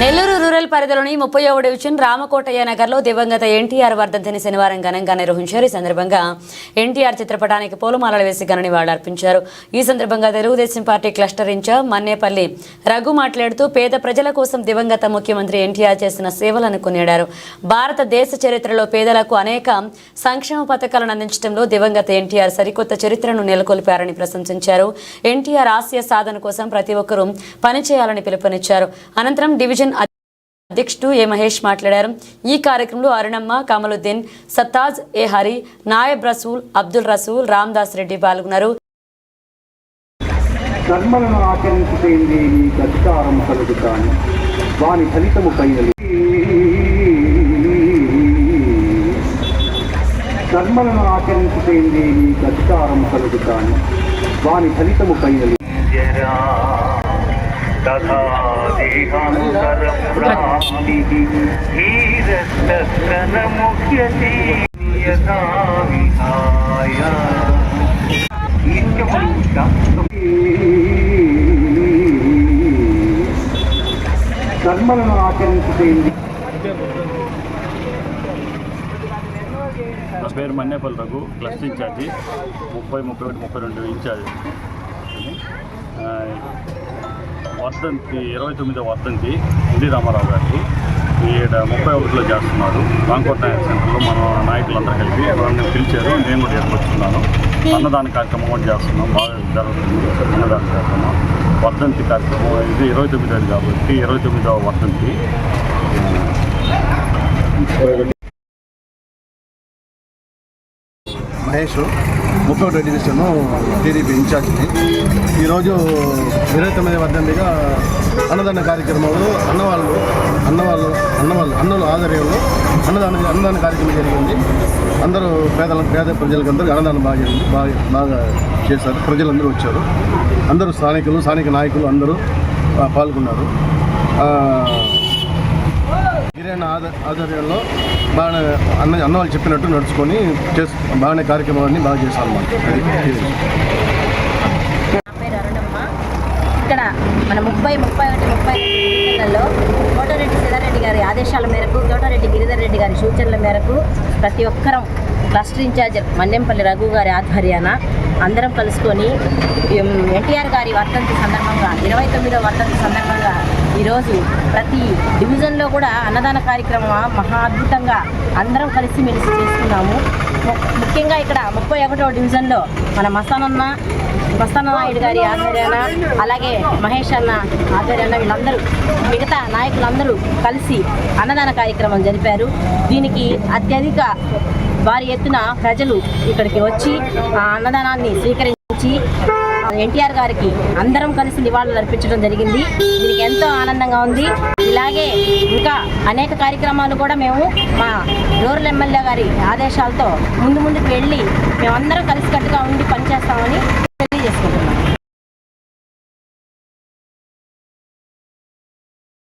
Nellore rural పరిధిలోని ముప్పై division Ramakotaiah నగర్లో దివంగత ఎన్టీఆర్ వర్ధంతిని శనివారం ఘనంగా నిర్వహించారు. ఈ సందర్భంగా ఎన్టీఆర్ చిత్రపటానికి పూలమాలలు వేసి ఘన నివాళులర్పించారు ఈ సందర్భంగా Telugu Desam party cluster incharge Mannepalli Raghu మాట్లాడుతూ పేద ప్రజల కోసం దివంగత ముఖ్యమంత్రి ఎన్టీఆర్ చేసిన సేవలను కొనియాడారు. భారతదేశ చరిత్రలో పేదలకు అనేక సంక్షేమ పథకాలను అందించడంలో దివంగత ఎన్టీఆర్ సరికొత్త చరిత్రను నెలకొల్పారని ప్రశంసించారు. ఎన్టీఆర్ ఆశయ సాధన కోసం ప్రతి ఒక్కరూ పనిచేయాలని పిలుపునిచ్చారు. అనంతరం డివిజన్ అధ్యక్షుడు ఏ మహేష్ మాట్లాడారు? ఈ కార్యక్రమంలో అరుణమ్మ కమలుద్దీన్ సత్తాజ్ ఏ హరి నాయబ్ రసూల్ అబ్దుల్ రసూల్ రామ్దాస్ రెడ్డి పాల్గొన్నారు. కర్మలను ఆచరించుటైంది నీకు అధికారం కలుగుతాను వాని ఫలితము పైన కర్మలను ఆచరించుటైంది నీకు అధికారం కలుగుతాను వాని ఫలితము పైనది. तथा देहान्तरं प्राप्तिः धीरस्तत्रनमुह्यते यथा विहाय కర్మలను ఆచరించుటైంది నా పేరు మన్నేపల్లి రఘు క్లస్టర్ ఇన్ఛార్జి ముప్పై ముప్పై ఒకటి ముప్పై రెండు ఇన్ఛార్జ్ ఆ, వర్ధంతి ఇరవై తొమ్మిదో వర్ధంతి ఎన్టీ రామారావు గారికి. ఈడ ముప్పై ఒకటిలో చేస్తున్నారు. రాంకోట్ నాయక్ సెంటర్లో మన నాయకులందరూ కలిపి ఎవరన్నా పిలిచారు నేను కూడా ఇక్కడికి అన్నదాన కార్యక్రమం కూడా చేస్తున్నాం. బాగా జరుగుతుంది. అన్నదాన కార్యక్రమం. వర్ధంతి కార్యక్రమం ఇది ఇరవై తొమ్మిదోది కాబట్టి ఇరవై తొమ్మిదవ వర్ధంతి. మహేష్ ముప్పై ఒకటి డివిజన్ టీడీపీ ఇన్ఛార్జ్ని ఈరోజు ఇరవై తొమ్మిది పద్దెనిమిదిగా అన్నదాన కార్యక్రమంలో అన్నవాళ్ళు అన్నవాళ్ళు అన్నవాళ్ళు అన్నలు ఆధ్వర్యంలో అన్నదాన అన్నదాన కార్యక్రమం జరిగింది. అందరూ పేదల పేద ప్రజలకు అందరూ అన్నదానం బాగా జరిగింది. బాగా బాగా చేశారు. ప్రజలందరూ వచ్చారు. అందరూ స్థానికులు స్థానిక నాయకులు అందరూ పాల్గొన్నారు. ఆ, ఆధ్వర్యంలో బాగానే అన్న అన్న వాళ్ళు చెప్పినట్టు నడుచుకొని చేసు బాగానే కార్యక్రమాలన్నీ బాగా చేశాను అన్నమాట ఇక్కడ మన ముప్పై ముప్పై ఒకటి ముప్పై రెండు డివిజన్లలో తోటరెడ్డి సిద్ధారెడ్డి గారి ఆదేశాల మేరకు తోటరెడ్డి గిరిధర్ రెడ్డి గారి సూచనల మేరకు ప్రతి ఒక్కరం క్లస్టర్ ఇన్ఛార్జ్ మన్నెంపల్లి రఘు గారి ఆధ్వర్యాన అందరం కలుసుకొని ఎం, ఎన్టీఆర్ గారి వర్తంతి సందర్భంగా ఇరవై తొమ్మిదో వర్తంతి సందర్భంగా ఈరోజు ప్రతి డివిజన్లో కూడా అన్నదాన కార్యక్రమం మహా అద్భుతంగా అందరం కలిసి మెలిసి చేసుకున్నాము ముఖ్యంగా ఇక్కడ ముప్పై ఒకటో డివిజన్లో మన మస్తానన్న మస్తాన నాయుడు గారి ఆధ్వర్యాన అలాగే మహేష్ అన్న ఆధ్వర్యాన వీళ్ళందరూ మిగతా నాయకులందరూ కలిసి అన్నదాన కార్యక్రమం జరిపారు. దీనికి అత్యధిక భారీ ఎత్తున ప్రజలు ఇక్కడికి వచ్చి ఆ అన్నదానాన్ని స్వీకరించి ఎన్టీఆర్ గారికి అందరం కలిసి నివాళులు అర్పించడం జరిగింది. దీనికి ఎంతో ఆనందంగా ఉంది. ఇలాగే ఇంకా అనేక కార్యక్రమాలు కూడా మేము మా రూరల్ ఎమ్మెల్యే గారి ఆదేశాలతో ముందు ముందుకు వెళ్ళి మేమందరం కలిసికట్టుగా ఉండి